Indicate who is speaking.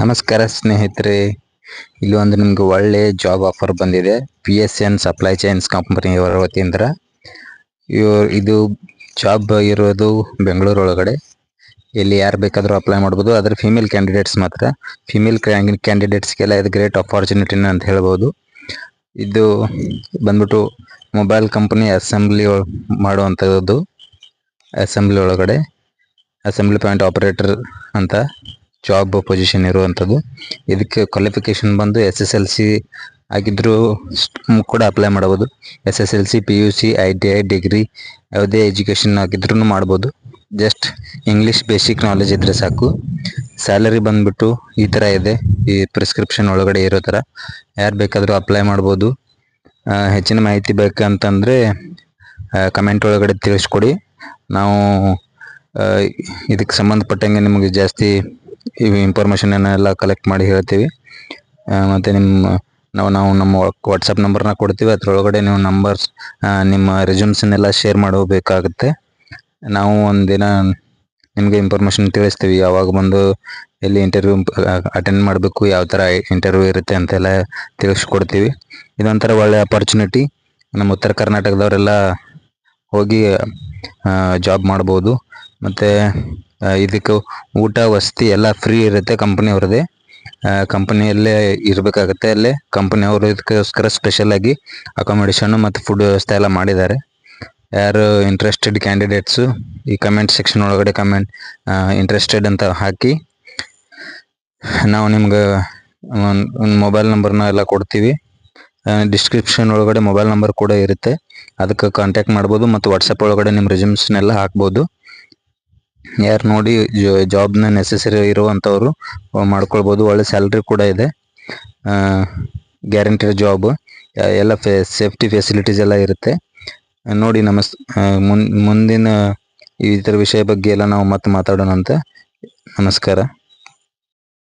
Speaker 1: ನಮಸ್ಕಾರ ಸ್ನೇಹಿತರೆ. ಇಲ್ಲಿ ಒಂದು ನಿಮಗೆ ಒಳ್ಳೆ ಜಾಬ್ ಆಫರ್ ಬಂದಿದೆ. P S N supply chains ಕಂಪನಿಯವರ ವತಿಯಿಂದ. ಇದು ಜಾಬ್ ಇರೋದು ಬೆಂಗಳೂರು ಒಳಗಡೆ. ಇಲ್ಲಿ ಯಾರು ಬೇಕಾದರೂ ಅಪ್ಲೈ ಮಾಡ್ಬೋದು. ಆದರೆ ಫಿಮೇಲ್ ಕ್ಯಾಂಡಿಡೇಟ್ಸ್ ಮಾತ್ರ. ಫಿಮೇಲ್ ಕ್ಯಾಂಡಿಡೇಟ್ಸ್ಗೆಲ್ಲ ಇದು ಗ್ರೇಟ್ ಅಪಾರ್ಚುನಿಟಿನ ಅಂತ ಹೇಳ್ಬೋದು. ಇದು ಬಂದ್ಬಿಟ್ಟು ಮೊಬೈಲ್ ಕಂಪನಿ ಅಸೆಂಬ್ಲಿ ಮಾಡುವಂಥದ್ದು ಅಸೆಂಬ್ಲಿ ಒಳಗಡೆ. ಅಸೆಂಬ್ಲಿ ಪಾಯಿಂಟ್ ಆಪರೇಟರ್ ಅಂತ. ಜಾಬ್ ಪೊಸಿಷನ್ ಇರುವಂಥದ್ದು. ಇದಕ್ಕೆ ಕ್ವಾಲಿಫಿಕೇಶನ್ ಬಂದು ಎಸ್ ಎಸ್ ಎಲ್ ಸಿ ಆಗಿದ್ರೂ ಕೂಡ ಅಪ್ಲೈ ಮಾಡಬಹುದು. S S L C P U C I T I degree ಯಾವುದೇ ಎಜುಕೇಷನ್ ಆಗಿದ್ರೂ ಮಾಡ್ಬೋದು. ಜಸ್ಟ್ ಇಂಗ್ಲೀಷ್ ಬೇಸಿಕ್ ನಾಲೆಜ್ ಇದ್ದರೆ ಸಾಕು. ಸ್ಯಾಲರಿ ಬಂದ್ಬಿಟ್ಟು ಈ ಥರ ಇದೆ. ಈ ಪ್ರಿಸ್ಕ್ರಿಪ್ಷನ್ ಒಳಗಡೆ ಇರೋ ಥರ ಯಾರು ಬೇಕಾದರೂ ಅಪ್ಲೈ ಮಾಡ್ಬೋದು. ಹೆಚ್ಚಿನ ಮಾಹಿತಿ ಬೇಕಂತಂದರೆ ಕಮೆಂಟ್ ಒಳಗಡೆ ತಿಳಿಸ್ಕೊಡಿ. ನಾವು ಇದಕ್ಕೆ ಸಂಬಂಧಪಟ್ಟಂಗೆ ನಿಮಗೆ ಜಾಸ್ತಿ ಇವು ಇನ್ಫಾರ್ಮೇಷನ್ ಎಲ್ಲ ಕಲೆಕ್ಟ್ ಮಾಡಿ ಹೇಳ್ತೀವಿ. ಮತ್ತು ನಿಮ್ಮ, ನಾವು ನಾವು ನಮ್ಮ ವಾಟ್ಸಪ್ ನಂಬರ್ನ ಕೊಡ್ತೀವಿ. ಅದರೊಳಗಡೆ ನೀವು ನಂಬರ್ಸ್ ನಿಮ್ಮ ರೆಸ್ಯೂಮ್ಸನ್ನೆಲ್ಲ ಶೇರ್ ಮಾಡಬೇಕಾಗುತ್ತೆ ನಾವು ಒಂದಿನ ನಿಮಗೆ ಇನ್ಫಾರ್ಮೇಷನ್ ತಿಳಿಸ್ತೀವಿ. ಯಾವಾಗ ಬಂದು ಎಲ್ಲಿ ಇಂಟರ್ವ್ಯೂ ಅಟೆಂಡ್ ಮಾಡಬೇಕು, ಯಾವ ಥರ ಇಂಟರ್ವ್ಯೂ ಇರುತ್ತೆ ಅಂತೆಲ್ಲ ತಿಳಿಸ್ಕೊಡ್ತೀವಿ. ಇದೊಂಥರ ಒಳ್ಳೆ ಅಪರ್ಚುನಿಟಿ ನಮ್ಮ ಉತ್ತರ ಕರ್ನಾಟಕದವರೆಲ್ಲ ಹೋಗಿ ಜಾಬ್ ಮಾಡ್ಬೋದು. ಮತ್ತು ಇದಕ್ಕೆ ಊಟ, ವಸತಿ ಎಲ್ಲ ಫ್ರೀ ಇರುತ್ತೆ ಕಂಪ್ನಿಯವ್ರದ್ದೇ ಕಂಪನಿಯಲ್ಲೇ ಇರಬೇಕಾಗತ್ತೆ. ಅಲ್ಲೇ ಕಂಪನಿಯವರು ಇದಕ್ಕೋಸ್ಕರ ಸ್ಪೆಷಲ್ ಆಗಿ ಅಕಾಮಿಡೇಷನ್ ಮತ್ತು ಫುಡ್ ವ್ಯವಸ್ಥೆ ಎಲ್ಲ ಮಾಡಿದ್ದಾರೆ. ಯಾರು ಇಂಟ್ರೆಸ್ಟೆಡ್ ಕ್ಯಾಂಡಿಡೇಟ್ಸು ಈ ಕಮೆಂಟ್ ಸೆಕ್ಷನ್ ಒಳಗಡೆ ಕಮೆಂಟ್ ಇಂಟ್ರೆಸ್ಟೆಡ್ ಅಂತ ಹಾಕಿ. ನಾವು ನಿಮ್ಗೆ ಒಂದು ಮೊಬೈಲ್ ನಂಬರ್ನ ಎಲ್ಲ ಕೊಡ್ತೀವಿ. ಡಿಸ್ಕ್ರಿಪ್ಷನ್ ಒಳಗಡೆ ಮೊಬೈಲ್ ನಂಬರ್ ಕೂಡ ಇರುತ್ತೆ. ಅದಕ್ಕೆ ಕಾಂಟ್ಯಾಕ್ಟ್ ಮಾಡ್ಬೋದು ಮತ್ತು ವಾಟ್ಸಪ್ ಒಳಗಡೆ ನಿಮ್ಮ ರೆಸ್ಯೂಮ್ಸ್ನೆಲ್ಲ ಹಾಕ್ಬೋದು. ಯಾರು ನೋಡಿ ಜಾಬ್ನ ನೆಸೆಸರಿ ಇರುವಂಥವ್ರು ಮಾಡ್ಕೊಳ್ಬೋದು. ಒಳ್ಳೆ ಸ್ಯಾಲ್ರಿ ಕೂಡ ಇದೆ. ಗ್ಯಾರಂಟಿಡ್ ಜಾಬ್ ಎಲ್ಲ ಫೆ ಸೇಫ್ಟಿ ಫೆಸಿಲಿಟೀಸ್ ಎಲ್ಲ ಇರುತ್ತೆ. ನೋಡಿ ನಮಸ್ ಮುಂದಿನ ಈ ಥರ ವಿಷಯ ಬಗ್ಗೆ ಎಲ್ಲ ನಾವು ಮತ್ತೆ ಮಾತಾಡೋಣ ಅಂತ ನಮಸ್ಕಾರ.